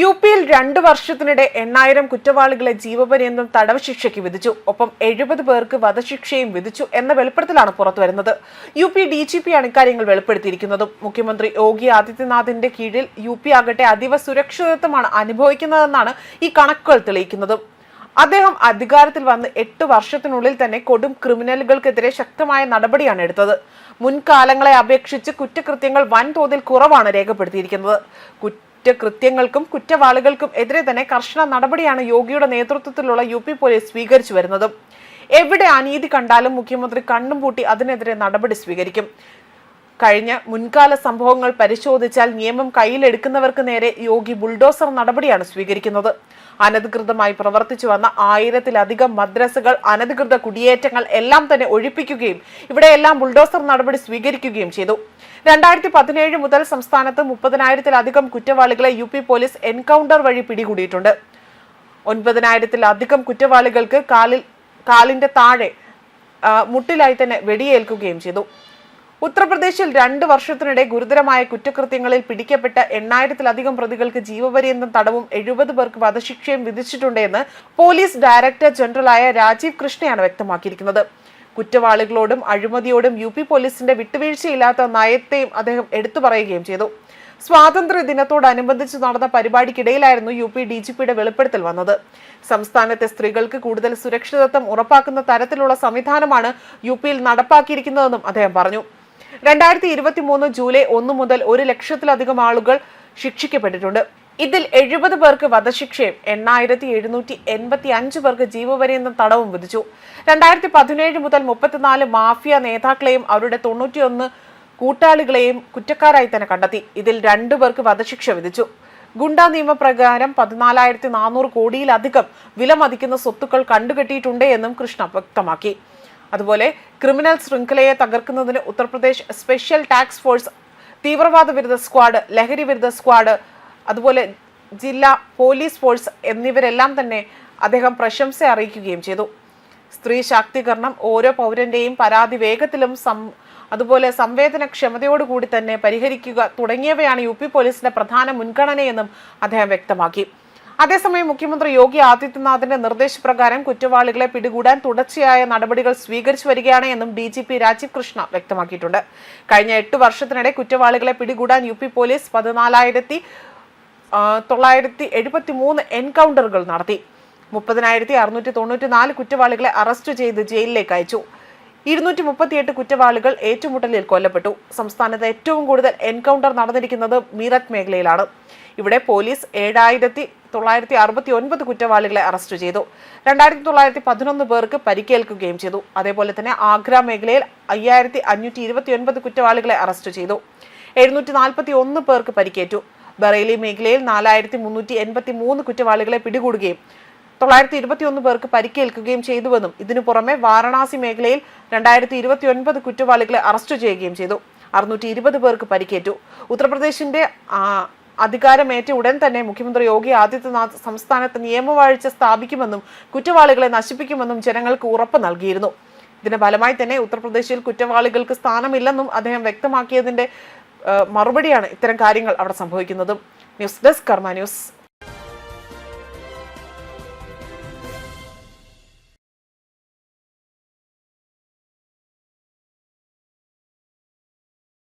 U പിയിൽ രണ്ടു വർഷത്തിനിടെ എണ്ണായിരം കുറ്റവാളികളെ ജീവപര്യന്തം തടവ് ശിക്ഷയ്ക്ക് വിധിച്ചു. ഒപ്പം എഴുപത് പേർക്ക് വധശിക്ഷയും വിധിച്ചു എന്ന വെളിപ്പെടുത്തലാണ് പുറത്തുവരുന്നത് യു പി ഡി ജി പിയാണ് ഇക്കാര്യങ്ങൾ വെളിപ്പെടുത്തിയിരിക്കുന്നതും. മുഖ്യമന്ത്രി യോഗി ആദിത്യനാഥിന്റെ കീഴിൽ യു പി ആകട്ടെ അതീവ സുരക്ഷിതത്വമാണ് അനുഭവിക്കുന്നതെന്നാണ് ഈ കണക്കുകൾ തെളിയിക്കുന്നത്. അദ്ദേഹം അധികാരത്തിൽ വന്ന് എട്ട് വർഷത്തിനുള്ളിൽ തന്നെ കൊടും ക്രിമിനലുകൾക്കെതിരെ ശക്തമായ നടപടിയാണ് എടുത്തത്. മുൻകാലങ്ങളെ അപേക്ഷിച്ച് കുറ്റകൃത്യങ്ങൾ വൻതോതിൽ കുറവാണ് രേഖപ്പെടുത്തിയിരിക്കുന്നത്. കുറ്റകൃത്യങ്ങൾക്കും കുറ്റവാളികൾക്കും എതിരെ തന്നെ കർശന നടപടിയാണ് യോഗിയുടെ നേതൃത്വത്തിലുള്ള യു പി പോലീസ് സ്വീകരിച്ചു വരുന്നത്. എവിടെ അനീതി കണ്ടാലും മുഖ്യമന്ത്രി കണ്ണും പൂട്ടി അതിനെതിരെ നടപടി സ്വീകരിക്കും. കഴിഞ്ഞ മുൻകാല സംഭവങ്ങൾ പരിശോധിച്ചാൽ നിയമം കയ്യിലെടുക്കുന്നവർക്ക് നേരെ യോഗി ബുൾഡോസർ നടപടിയാണ് സ്വീകരിക്കുന്നത്. അനധികൃതമായി പ്രവർത്തിച്ചു വന്ന ആയിരത്തിലധികം മദ്രസകൾ അനധികൃത കുടിയേറ്റങ്ങൾ എല്ലാം തന്നെ ഒഴിപ്പിക്കുകയും ഇവിടെയെല്ലാം ബുൾഡോസർ നടപടി സ്വീകരിക്കുകയും ചെയ്തു. രണ്ടായിരത്തി പതിനേഴ് മുതൽ സംസ്ഥാനത്ത് മുപ്പതിനായിരത്തിലധികം കുറ്റവാളികളെ യു പി പോലീസ് എൻകൗണ്ടർ വഴി പിടികൂടിയിട്ടുണ്ട്. ഒൻപതിനായിരത്തിലധികം കുറ്റവാളികൾക്ക് കാലിൽ കാലിന്റെ താഴെ മുട്ടിലായി തന്നെ വെടിയേൽക്കുകയും ചെയ്തു. ഉത്തർപ്രദേശിൽ രണ്ട് വർഷത്തിനിടെ ഗുരുതരമായ കുറ്റകൃത്യങ്ങളിൽ പിടിക്കപ്പെട്ട എണ്ണായിരത്തിലധികം പ്രതികൾക്ക് ജീവപര്യന്തം തടവും എഴുപത് പേർക്ക് വധശിക്ഷയും വിധിച്ചിട്ടുണ്ടെന്ന് പോലീസ് ഡയറക്ടർ ജനറലായ രാജീവ് കൃഷ്ണയാണ് വ്യക്തമാക്കിയിരിക്കുന്നത്. കുറ്റവാളികളോടും അഴിമതിയോടും യു പി പോലീസിന്റെ വിട്ടുവീഴ്ചയില്ലാത്ത നയത്തെയും അദ്ദേഹം എടുത്തു പറയുകയും ചെയ്തു. സ്വാതന്ത്ര്യ ദിനത്തോടനുബന്ധിച്ച് നടന്ന പരിപാടിക്കിടയിലായിരുന്നു യു പി ഡി ജി പിയുടെ വെളിപ്പെടുത്തൽ വന്നത്. സംസ്ഥാനത്തെ സ്ത്രീകൾക്ക് കൂടുതൽ സുരക്ഷിതത്വം ഉറപ്പാക്കുന്ന തരത്തിലുള്ള സംവിധാനമാണ് യു പിയിൽ നടപ്പാക്കിയിരിക്കുന്നതെന്നും അദ്ദേഹം പറഞ്ഞു. രണ്ടായിരത്തി ഇരുപത്തി മൂന്ന് ജൂലൈ ഒന്ന് മുതൽ ഒരു ലക്ഷത്തിലധികം ആളുകൾ ശിക്ഷിക്കപ്പെട്ടിട്ടുണ്ട്. ഇതിൽ എഴുപത് പേർക്ക് വധശിക്ഷയും എണ്ണായിരത്തി എഴുന്നൂറ്റി എൺപത്തി അഞ്ച് പേർക്ക് ജീവപര്യന്തം തടവും വിധിച്ചു. രണ്ടായിരത്തി പതിനേഴ് മുതൽ മുപ്പത്തിനാല് മാഫിയ നേതാക്കളെയും അവരുടെ തൊണ്ണൂറ്റിയൊന്ന് കൂട്ടാളികളെയും കുറ്റക്കാരായി തന്നെ കണ്ടെത്തി. ഇതിൽ രണ്ടു പേർക്ക് വധശിക്ഷ വിധിച്ചു. ഗുണ്ട നിയമപ്രകാരം പതിനാലായിരത്തി നാനൂറ് കോടിയിലധികം വിലമതിക്കുന്ന സ്വത്തുക്കൾ കണ്ടുകെട്ടിയിട്ടുണ്ട് എന്നും കൃഷ്ണ വ്യക്തമാക്കി. അതുപോലെ ക്രിമിനൽ ശൃംഖലയെ തകർക്കുന്നതിന് ഉത്തർപ്രദേശ് സ്പെഷ്യൽ ടാക്സ് ഫോഴ്സ് തീവ്രവാദ വിരുദ്ധ സ്ക്വാഡ് ലഹരി വിരുദ്ധ സ്ക്വാഡ് അതുപോലെ ജില്ലാ പോലീസ് ഫോഴ്സ് എന്നിവരെല്ലാം തന്നെ അദ്ദേഹം പ്രശംസ അറിയിക്കുകയും ചെയ്തു. സ്ത്രീ ശാക്തീകരണം ഓരോ പൗരന്റെയും പരാതി വേഗത്തിലും സം അതുപോലെ സംവേദനക്ഷമതയോടുകൂടി തന്നെ പരിഹരിക്കുക തുടങ്ങിയവയാണ് യു പി പോലീസിന്റെ പ്രധാന മുൻഗണനയെന്നും അദ്ദേഹം വ്യക്തമാക്കി. അതേസമയം മുഖ്യമന്ത്രി യോഗി ആദിത്യനാഥിന്റെ നിർദ്ദേശപ്രകാരം കുറ്റവാളികളെ പിടികൂടാൻ തുടർച്ചയായ നടപടികൾ സ്വീകരിച്ചു വരികയാണ് എന്നും D G P Rajeev Krishna വ്യക്തമാക്കിയിട്ടുണ്ട്. കഴിഞ്ഞ എട്ട് വർഷത്തിനിടെ കുറ്റവാളികളെ പിടികൂടാൻ യു പി പോലീസ് പതിനാലായിരത്തി തൊള്ളായിരത്തി എഴുപത്തി മൂന്ന് എൻകൗണ്ടറുകൾ നടത്തി. മുപ്പതിനായിരത്തി അറുന്നൂറ്റി തൊണ്ണൂറ്റി നാല് കുറ്റവാളികളെ അറസ്റ്റ് ചെയ്ത് ജയിലിലേക്ക് അയച്ചു. ഇരുന്നൂറ്റി മുപ്പത്തിയെട്ട് കുറ്റവാളികൾ ഏറ്റുമുട്ടലിൽ കൊല്ലപ്പെട്ടു. സംസ്ഥാനത്ത് ഏറ്റവും കൂടുതൽ എൻകൗണ്ടർ നടന്നിരിക്കുന്നത് മീററ്റ് മേഖലയിലാണ്. ഇവിടെ പോലീസ് ഏഴായിരത്തി തൊള്ളായിരത്തി അറുപത്തി ഒൻപത് കുറ്റവാളികളെ അറസ്റ്റ് ചെയ്തു. രണ്ടായിരത്തി തൊള്ളായിരത്തി പതിനൊന്ന് പേർക്ക് പരിക്കേൽക്കുകയും ചെയ്തു. അതേപോലെ തന്നെ ആഗ്ര മേഖലയിൽ അയ്യായിരത്തി അഞ്ഞൂറ്റി ഇരുപത്തി ഒൻപത് കുറ്റവാളികളെ അറസ്റ്റ് ചെയ്തു. എഴുന്നൂറ്റി നാൽപ്പത്തി ഒന്ന് പേർക്ക് പരിക്കേറ്റു. ബറേലി മേഖലയിൽ നാലായിരത്തി മുന്നൂറ്റി എൺപത്തി മൂന്ന് കുറ്റവാളികളെ പിടികൂടുകയും തൊള്ളായിരത്തി ഇരുപത്തിയൊന്ന് പേർക്ക് പരിക്കേൽക്കുകയും ചെയ്തുവെന്നും ഇതിനു പുറമെ വാരണാസി മേഖലയിൽ രണ്ടായിരത്തി ഇരുപത്തി ഒൻപത് കുറ്റവാളികളെ അറസ്റ്റ് ചെയ്യുകയും ചെയ്തു. അറുന്നൂറ്റി ഇരുപത് പേർക്ക് പരിക്കേറ്റു. ഉത്തർപ്രദേശിന്റെ അധികാരമേറ്റ ഉടൻ തന്നെ മുഖ്യമന്ത്രി യോഗി ആദിത്യനാഥ് സംസ്ഥാനത്ത് നിയമവാഴ്ച സ്ഥാപിക്കുമെന്നും കുറ്റവാളികളെ നശിപ്പിക്കുമെന്നും ജനങ്ങൾക്ക് ഉറപ്പ് നൽകിയിരുന്നു. ഇതിന്റെ ഫലമായി തന്നെ ഉത്തർപ്രദേശിൽ കുറ്റവാളികൾക്ക് സ്ഥാനമില്ലെന്നും അദ്ദേഹം വ്യക്തമാക്കിയതിന്റെ മറുപടിയാണ് ഇത്തരം കാര്യങ്ങൾ അവിടെ സംഭവിക്കുന്നതും. News desk Karma news.